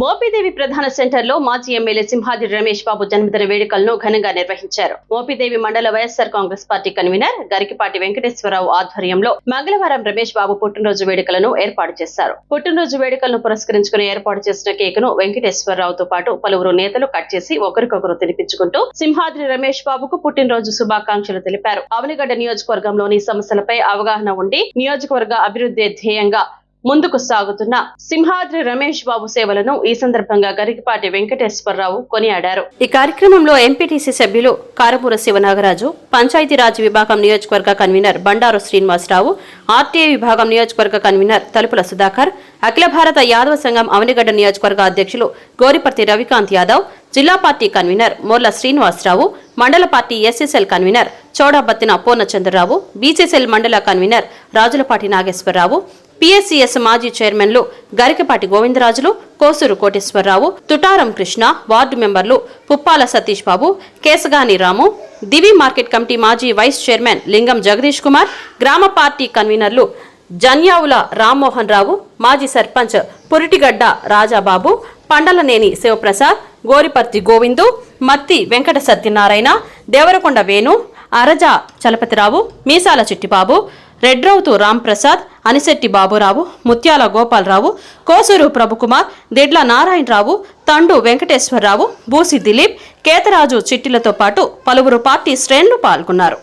మోపిదేవి ప్రధాన సెంటర్లో మాజీ ఎమ్మెల్యే సింహాద్రి రమేష్ బాబు జన్మదిన వేడుకలను ఘనంగా నిర్వహించారు. మోపిదేవి మండల YSR Congress party convener Garikipati Venkateswararao ఆధ్వర్యంలో మంగళవారం రమేష్ బాబు పుట్టినరోజు వేడుకలను ఏర్పాటు చేశారు. పుట్టినరోజు వేడుకలను పురస్కరించుకుని ఏర్పాటు చేసిన కేకును వెంకటేశ్వరరావుతో పాటు పలువురు నేతలు కట్ చేసి ఒకరికొకరు తినిపించుకుంటూ సింహాద్రి రమేష్ బాబుకు పుట్టినరోజు శుభాకాంక్షలు తెలిపారు. అవనిగడ్డ నియోజకవర్గంలోని సమస్యలపై అవగాహన ఉండి నియోజకవర్గ అభివృద్ధి ధ్యేయంగా ముందుకు సాగుతున్న సింహాద్రి రమేష్ బాబు సేవలను ఈ సందర్భంగా గరికపాటి వెంకటేశ్వరరావు కొనియాడారు. ఈ కార్యక్రమంలో ఎంపీటీసీ సభ్యులు కారపూర శివనాగరాజు పంచాయతీరాజ్ విభాగం నియోజకవర్గ కన్వీనర్ బండారు శ్రీనివాసరావు ఆర్టీఐ విభాగం నియోజకవర్గ కన్వీనర్ తలుపుల సుధాకర్ అఖిల భారత యాదవ సంఘం అవనిగడ్డ నియోజకవర్గ అధ్యక్షులు గోరిపర్తి రవికాంత్ యాదవ్ జిల్లా పార్టీ కన్వీనర్ మోర్ల శ్రీనివాసరావు మండల party SSL convener Chodabattina Purnachandrarao BCCL మండల కన్వీనర్ రాజులపాటి నాగేశ్వరరావు పిఎస్సిఎస్ మాజీ చైర్మన్లు గరికపాటి గోవిందరాజులు కోసూరు కోటేశ్వరరావు తుటారం కృష్ణ వార్డు మెంబర్లు పుప్పాల సతీష్ బాబు కేసగాని రాము దివి మార్కెట్ కమిటీ మాజీ వైస్ చైర్మన్ లింగం జగదీష్ కుమార్ గ్రామ పార్టీ కన్వీనర్లు జన్యావుల రామ్మోహన్ రావు మాజీ సర్పంచ్ పురిటిగడ్డ రాజాబాబు పండలనేని శివప్రసాద్ గోరిపర్తి గోవిందు మత్తి వెంకట సత్యనారాయణ దేవరకొండ వేణు అరజ చలపతిరావు మీసాల చిట్టిబాబు రెడ్రౌతు రాంప్రసాద్ అనిశెట్టి బాబురావు ముత్యాల గోపాలరావు కోసూరు ప్రభుకుమార్ దిడ్ల నారాయణరావు తండు వెంకటేశ్వరరావు బూసి దిలీప్ కేతరాజు చిట్టిలతో పాటు పలువురు పార్టీ శ్రేణులు పాల్గొన్నారు.